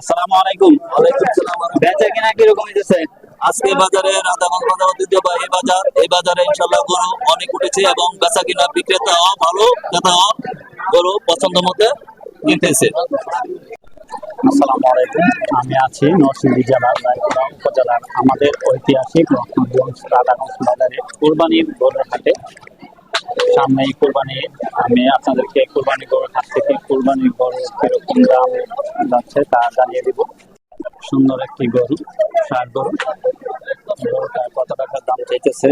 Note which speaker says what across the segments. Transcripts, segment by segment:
Speaker 1: আসসালামু আলাইকুম। বেচা কিনা কীরকম হইতেছে?
Speaker 2: আজকে বাজারে রাধাগঞ্জ বাজার ঐতিহ্যবাহী বাজার, এই বাজারে ইনশাল্লাহ গরু অনেক উঠেছে এবং বেচা কিনা বিক্রেতাও ভালো, ক্রেতাও গরু পছন্দ মতে কিনতেছে
Speaker 1: আসসালামু আলাইকুম। আমি আছি নরসিংদী জেলার রায়পুরা উপজেলার আমাদের ঐতিহাসিক রত্নগঞ্জ রাধাগঞ্জ বাজারে কোরবানির গরুর হাটে। সামনে এই কোরবানি আমি আপনাদেরকে কোরবানি গরুর হাট থেকে কোরবানি গরু কীরকম দাম যাচ্ছে তা জানিয়ে দিব। সুন্দর একটি গরু ষাট গরু। গরুটা কত টাকার দাম চাইতেছে?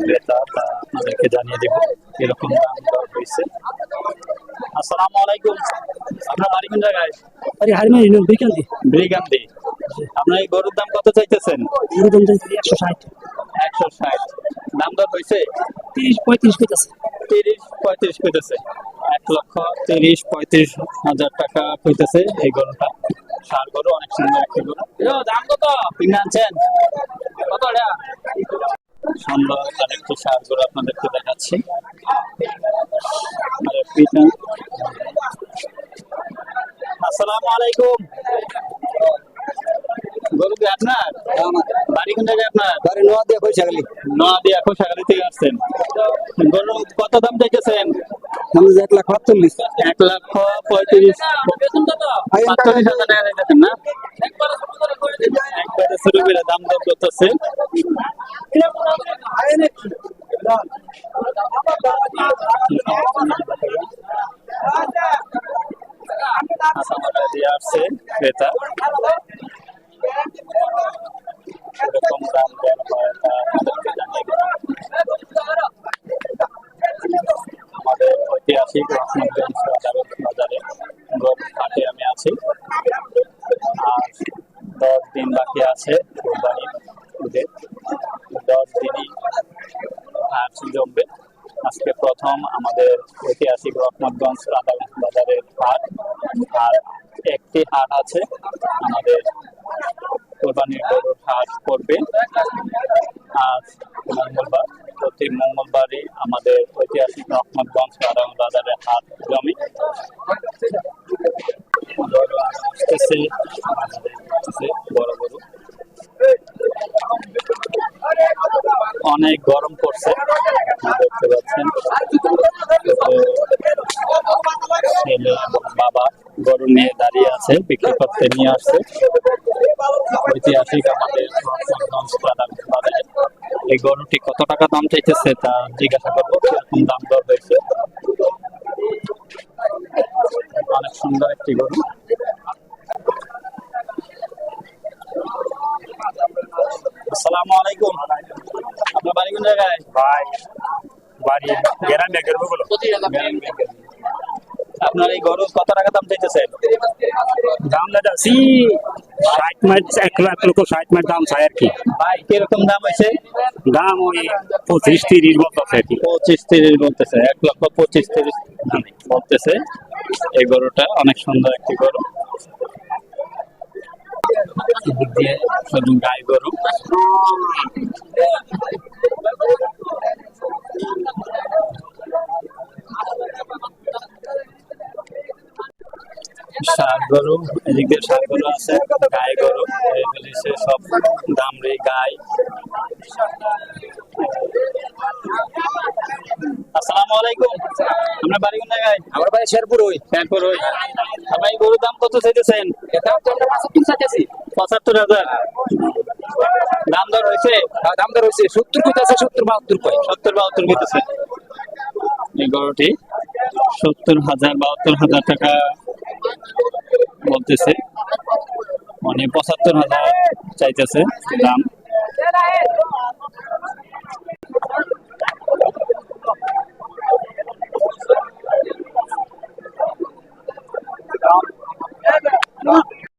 Speaker 1: ক্রেতা তা আপনাদেরকে জানিয়ে দিব কীরকম দাম দর হয়েছে। আসসালামু আলাইকুম। আপনার বাড়ি কোন জায়গায়?
Speaker 3: আরে হারিমা
Speaker 1: ব্রিগান্দি আপনার এই গরুর দাম কত চাইতেছেন?
Speaker 3: এরকম একশো ষাট।
Speaker 1: একশো ষাট। দাম দর হয়েছে
Speaker 3: তিরিশ পঁয়ত্রিশ কইতাছে।
Speaker 1: তিরিশ পঁয়ত্রিশ কইতেছে। এক লক্ষ তিরিশ পঁয়ত্রিশ হাজার টাকা কইতেছে এই গরুটা। সার গরু অনেক সুন্দর একটি গরু। দাম কত? কিনে আনছেন? কত সুন্দর আরেকটি সার গরু আপনাদেরকে দেখাচ্ছি। আসসালামু আলাইকুম। কি আপনার? বাড়ি কোন জায়গায় আপনার?
Speaker 3: বাড়ি নোয়া দিয়ে পয়সা গেলি
Speaker 1: নোয়াদিয়া কোষাগারি থেকে আসছেন। গরু কত দাম চাইতেছেন?
Speaker 3: আমি এক লাখ আটচল্লিশ
Speaker 1: এক লক্ষ পঁয়ত্রিশ। পাঁচচল্লিশ হাজার টাকা চাইতেছেন না? একবারে শুরু করে দাম দর করতেছে। দিয়ে আসছে ক্রেতা। আমাদের ঐতিহাসিক রহমতগঞ্জ আদালত বাজারে গত আমি আছি আর দশ দিন বাকি আছে কোরবানির দশ দিনই হাট জমবে আজকে প্রথম আমাদের ঐতিহাসিক রহমতগঞ্জ আদালত বাজারের হাট আর একটি হাট আছে আমাদের কোরবানির হাট করবে। আজ মঙ্গলবার, প্রতি মঙ্গলবারই আমাদের ঐতিহাসিক রহমতগঞ্জ কারণ বাজারে হাট জমি। বাজারে বড় অনেক গরম পড়ছে দেখতে পাচ্ছেন। ছেলে বাবা গরু নিয়ে দাঁড়িয়ে আছে, বিক্রি করতে নিয়ে আসছে। ঐতিহাসিক আমাদের বাজারে এই গরুটি কত টাকা দাম চাইতেছে তা জিজ্ঞাসা করব কীরকম দাম দর হয়েছে। অনেক সুন্দর একটি গরু। আসসালামু আলাইকুম। আপনার বাড়ি কোন জায়গায়?
Speaker 4: ভাই বাড়ি গ্যারান ব্যাগের বগুলো
Speaker 1: আপনার এই গরু কত টাকা দাম চাইতেছেন
Speaker 4: দাম দাদা সি ষাট মাইট এক লাখ লক্ষ ষাট মাইট দাম চাই আর কি।
Speaker 1: ভাই কীরকম দাম হয়েছে?
Speaker 4: দাম ওই পঁচিশ তিরিশ বলতেছে আর কি।
Speaker 1: পঁচিশ তিরিশ বলতেছে এক লক্ষ পঁচিশ তিরিশ বলতেছে। এই গরুটা অনেক সুন্দর একটি গরু। দিয়ে শুধু গাই গরু। ষাট গরু এদিক দিয়ে ষাট গরু আছে গাই গরু এগুলি সে সব দামড়ি গাই। আসসালামু আলাইকুম। আপনার বাড়ি কোন জায়গায়
Speaker 3: আমার বাড়ি শেরপুর ওই।
Speaker 1: শেরপুর ওই। আপনার গরুর দাম কত চাইতেছেন?
Speaker 3: দাম তো আমরা পাঁচাত্তর চাইতেছি।
Speaker 1: পঁচাত্তর হাজার। দাম দর হয়েছে?
Speaker 3: দাম দর হয়েছে। সত্তর কইতাছে সত্তর বাহাত্তর কয়।
Speaker 1: সত্তর বাহাত্তর কইতেছে। এই গরুটি সত্তর হাজার বাহাত্তর হাজার টাকা বলতেছে মানে পঁচাত্তর হাজার চাইতেছে। দাম।